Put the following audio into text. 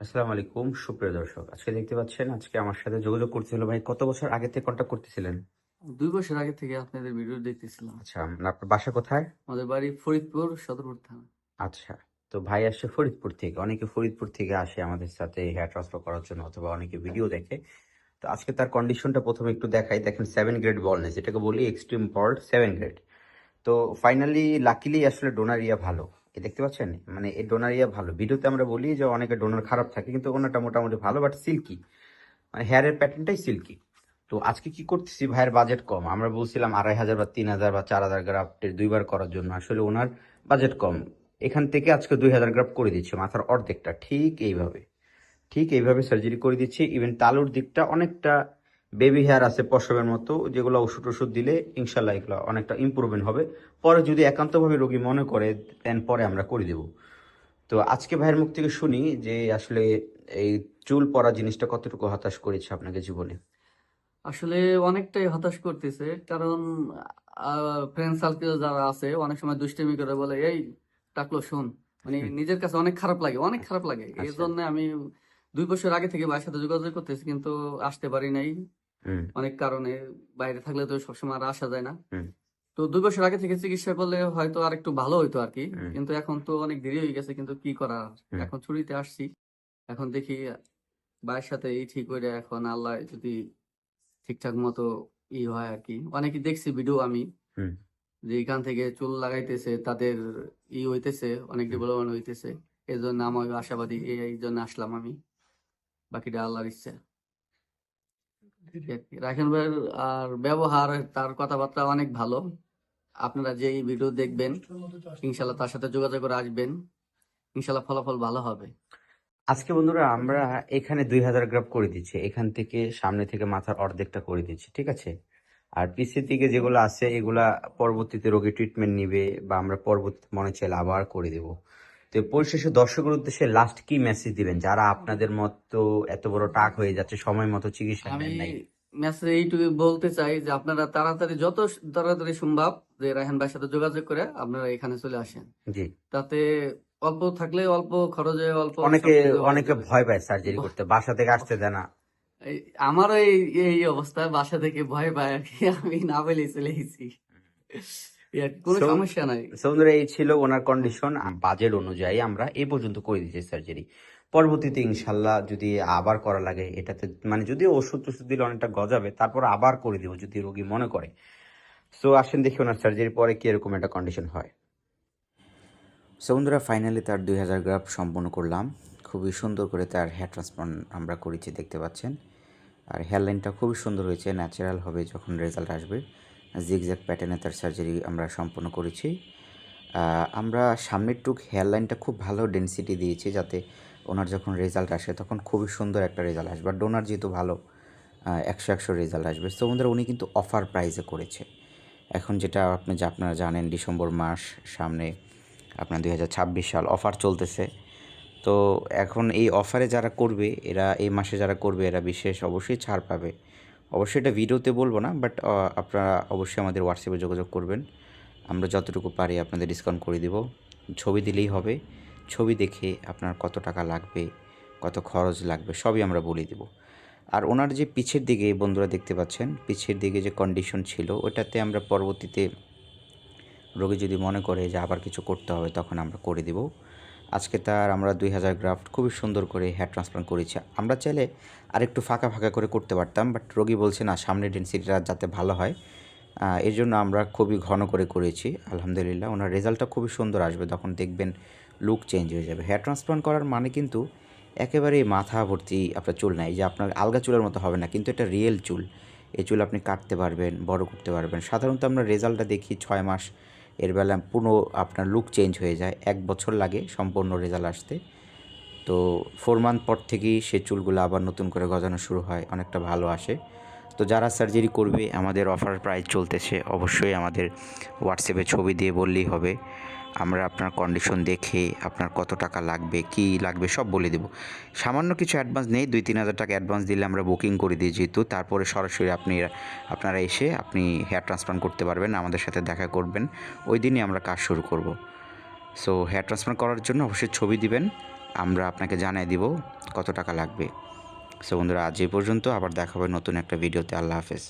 আসসালামু আলাইকুম সুপ্রিয় দর্শক। আজকে দেখতে পাচ্ছেন আজকে আমার সাথে যোগাযোগ করতেছিল ভাই কত বছর আগে থেকে কন্ট্যাক্ট করতেছিলেন? দুই বছর আগে থেকে আপনাদের ভিডিও দেখতেছিলাম। আচ্ছা আপনার বাসা কোথায়? আমাদের বাড়ি ফরিদপুর সদরপুর থানা। আচ্ছা তো ভাই আসছে ফরিদপুর থেকে। অনেকে ফরিদপুর থেকে আসে আমাদের সাথে হেয়ার ট্রান্সফার করার জন্য অথবা অনেকে ভিডিও দেখে। তো আজকে তার কন্ডিশনটা প্রথমে একটু দেখাই। দেখেন সেভেন গ্রেড বলনেস এটাকে বলি এক্সট্রিম বল্ড সেভেন গ্রেড তো ফাইনালি লাকিলি আসলে ডোনারিয়া ভালো। দেখতে পাচ্ছেন? মানে এই ডোনারিয়া ভালো। ভিডিওতে আমরা বলি যে অনেকে ডোনার খারাপ থাকে, কিন্তু ওনাটা মোটামুটি ভালো বাট সিল্কি মানে হেয়ারের প্যাটার্নটাই সিল্কি তো আজকে কি করতেছি? ভাইয়ের বাজেট কম। আমরা বলছিলাম আড়াই হাজার বা তিন হাজার বা চার হাজার গ্রাফটের দুইবার করার জন্য। আসলে ওনার বাজেট কম। এখান থেকে আজকে দুই হাজার গ্রাফ করে দিচ্ছে, মাথার অর্ধেকটা। ঠিক এইভাবে। ঠিক এইভাবে সার্জারি করে দিচ্ছে। ইভেন তালুর দিকটা অনেকটা বেবি হেয়ার আছে পশমের মতো যেগুলো ওষুধ ওষুধ দিলে ইনশাল্লাহ এগুলো অনেকটা ইম্প্রুভমেন্ট হবে। পরে যদি একান্তভাবে রোগী মনে করে দেন পরে আমরা করে দেব। তো আজকে ভাইয়ের মুখ থেকে শুনি যে আসলে এই চুল পড়া জিনিসটা কতটুকু হতাশ করেছে আপনাকে জীবনে? আসলে অনেকটাই হতাশ করতেছে কারণ ফ্রেন্ড সার্কেল যারা আছে অনেক সময় দুষ্টামি করে বলে এই টাকলো শোন। মানে নিজের কাছে অনেক খারাপ লাগে অনেক খারাপ লাগে। এই আচ্ছা। জন্য আমি দুই বছর আগে থেকে ভাইয়ের সাথে যোগাযোগ করতেছি কিন্তু আসতে পারি নাই। অনেক কারণে বাইরে থাকলে তো সবসময় আর আসা যায় না। তো দুই বছর আগে থেকে চিকিৎসা করলে হয়তো আর একটু ভালো হইতো আর কি কিন্তু এখন তো অনেক দেরি হয়ে গেছে কিন্তু কি করা এখন ছুটিতে আসছি। এখন দেখি ভাইয়ের সাথে এই ঠিক করে এখন আল্লাহ যদি ঠিকঠাক মতো ই হয় আর কি। অনেকে দেখছি ভিডিও আমি। যে এখান থেকে চুল লাগাইতেছে তাদের ই হইতেছে অনেক ডেভেলপমেন্ট হইতেছে। এই জন্য আমি আশাবাদী এই জন্য আসলাম আমি। বাকিটা আল্লাহর ইচ্ছা। রাখেন ভাইয়ের আর ব্যবহার তার কথাবার্তা অনেক ভালো। আপনারা যেই ভিডিও দেখবেন ইনশাল্লাহ তার সাথে যোগাযোগ করে আসবেন। ইনশাল্লাহ ফলাফল ভালো হবে। আজকে বন্ধুরা আমরা এখানে দুই হাজার গ্রাম করে দিচ্ছি। এখান থেকে সামনে থেকে মাথার অর্ধেকটা করে দিচ্ছি ঠিক আছে? আর পিছের দিকে যেগুলো আছে এগুলা পরবর্তীতে রোগী ট্রিটমেন্ট নিবে বা আমরা পরবর্তীতে মনে চাইলে আবার করে দেব। তো পরিশেষে দর্শকের উদ্দেশ্যে লাস্ট কি মেসেজ দিবেন? যারা আপনাদের মতো এত বড় টাক হয়ে যাচ্ছে সময় মতো চিকিৎসা আমি নেন নাই। মেসেজ এইটুকু বলতে চাই যে আপনারা তাড়াতাড়ি যত তাড়াতাড়ি সম্ভব যে রায়হান ভাইয়ের সাথে যোগাযোগ করে আপনারা এখানে চলে আসেন। জি। তাতে অল্প থাকলে অল্প খরচে অল্প অনেকে অনেকে ভয় পায় সার্জারি করতে বাসা থেকে আসতে দেয় না। আমারও এই এই অবস্থা বাসা থেকে ভয় পায় আর কি। আমি না বলেই চলে গেছি। কোনো So- সমস্যা নাই। বন্ধুরা এই ছিল ওনার কন্ডিশন বাজেট অনুযায়ী আমরা এই পর্যন্ত করে দিচ্ছি সার্জারি পরবর্তীতে ইনশাল্লাহ যদি আবার করা লাগে এটাতে মানে যদি ওষুধ টষুধ দিলে অনেকটা গজাবে তারপর আবার করে দিব যদি রোগী মনে করে। সো আসেন দেখি ওনার সার্জারির পরে কি এরকম একটা কন্ডিশন হয়। সো বন্ধুরা ফাইনালি তার দুই হাজার গ্রাফ সম্পন্ন করলাম। খুবই সুন্দর করে তার হেয়ার ট্রান্সপ্লান্ট আমরা করেছি দেখতে পাচ্ছেন। আর হেয়ার লাইনটা খুবই সুন্দর হয়েছে ন্যাচারাল হবে যখন রেজাল্ট আসবে। জিগজ্যাগ প্যাটার্নে তার সার্জারি আমরা সম্পন্ন করেছি। আমরা সামনের টুক হেয়ার লাইনটা খুব ভালো ডেন্সিটি দিয়েছি যাতে ওনার যখন রেজাল্ট আসে তখন খুবই সুন্দর একটা রেজাল্ট আসবে। আর ডোনার যেহেতু ভালো একশো একশো রেজাল্ট আসবে। তো বন্ধুরা উনি কিন্তু অফার প্রাইসে করেছে। এখন যেটা আপনি, যে আপনারা জানেন, ডিসেম্বর মাস সামনে আপনার দুই হাজার ছাব্বিশ সাল অফার চলতেছে। তো এখন এই অফারে যারা করবে, এরা এই মাসে যারা করবে, এরা বিশেষ অবশ্যই ছাড় পাবে। অবশ্যই এটা ভিডিওতে বলব না বাট আপনারা অবশ্যই আমাদের হোয়াটসঅ্যাপে যোগাযোগ করবেন। আমরা যতটুকু পারি আপনাদের ডিসকাউন্ট করে দিব। ছবি দিলেই হবে। ছবি দেখে আপনার কত টাকা লাগবে, কত খরচ লাগবে, সবই আমরা বলে দেব। আর ওনার যে পিছের দিকে বন্ধুরা দেখতে পাচ্ছেন, পিছের দিকে যে কন্ডিশন ছিল, ওটাতে আমরা পরবর্তীতে রোগী যদি মনে করে যে আবার কিছু করতে হবে, তখন আমরা করে দেব। আজকে তার আমরা দুই হাজার গ্রাফট খুবই সুন্দর করে হেয়ার ট্রান্সপ্লান্ট করেছি। আমরা চাইলে আরেকটু ফাঁকা ফাঁকা করে করতে পারতাম বাট রোগী বলছে, না সামনের ডেন্সিটিটা যাতে ভালো হয়। এর জন্য আমরা খুবই ঘন করে করেছি, আলহামদুলিল্লাহ। ওনার রেজাল্টটা খুবই সুন্দর আসবে, তখন দেখবেন লুক চেঞ্জ হয়ে যাবে। হেয়ার ট্রান্সপ্লান্ট করার মানে কিন্তু একেবারেই মাথা ভর্তি আপনার চুল নাই যে আপনার আলগা চুলের মতো হবে না, কিন্তু এটা রিয়েল চুল। এই চুল আপনি কাটতে পারবেন, বড় করতে পারবেন। সাধারণত আমরা রেজাল্টটা দেখি ছয় মাস এর বেলা পুরো আপনার লুক চেঞ্জ হয়ে যায়। এক বছর লাগে সম্পূর্ণ রেজাল্ট আসতে। তো ফোর মান্থ পর থেকেই সে চুলগুলো আবার নতুন করে গজানো শুরু হয়, অনেকটা ভালো আসে। তো যারা সার্জারি করবে, আমাদের অফার প্রাইস চলতেছে। অবশ্যই আমাদের হোয়াটসঅ্যাপে ছবি দিয়ে বললেই হবে। আমরা আপনার কন্ডিশন দেখে আপনার কত টাকা লাগবে, কি লাগবে সব বলে দেবো। সামান্য কিছু অ্যাডভান্স নেই, দুই তিন হাজার টাকা অ্যাডভান্স দিলে আমরা বুকিং করে দিই যেহেতু। তারপরে সরাসরি আপনি, আপনারা এসে আপনি হেয়ার ট্রান্সপ্লান্ট করতে পারবেন, আমাদের সাথে দেখা করবেন। ওই দিনই আমরা কাজ শুরু করব। সো হেয়ার ট্রান্সপ্লান্ট করার জন্য অবশ্যই ছবি দিবেন। আমরা আপনাকে জানিয়ে দিব কত টাকা লাগবে। সো বন্ধুরা আজ এই পর্যন্ত আবার দেখা হবে নতুন একটা ভিডিওতে। আল্লাহ হাফেজ।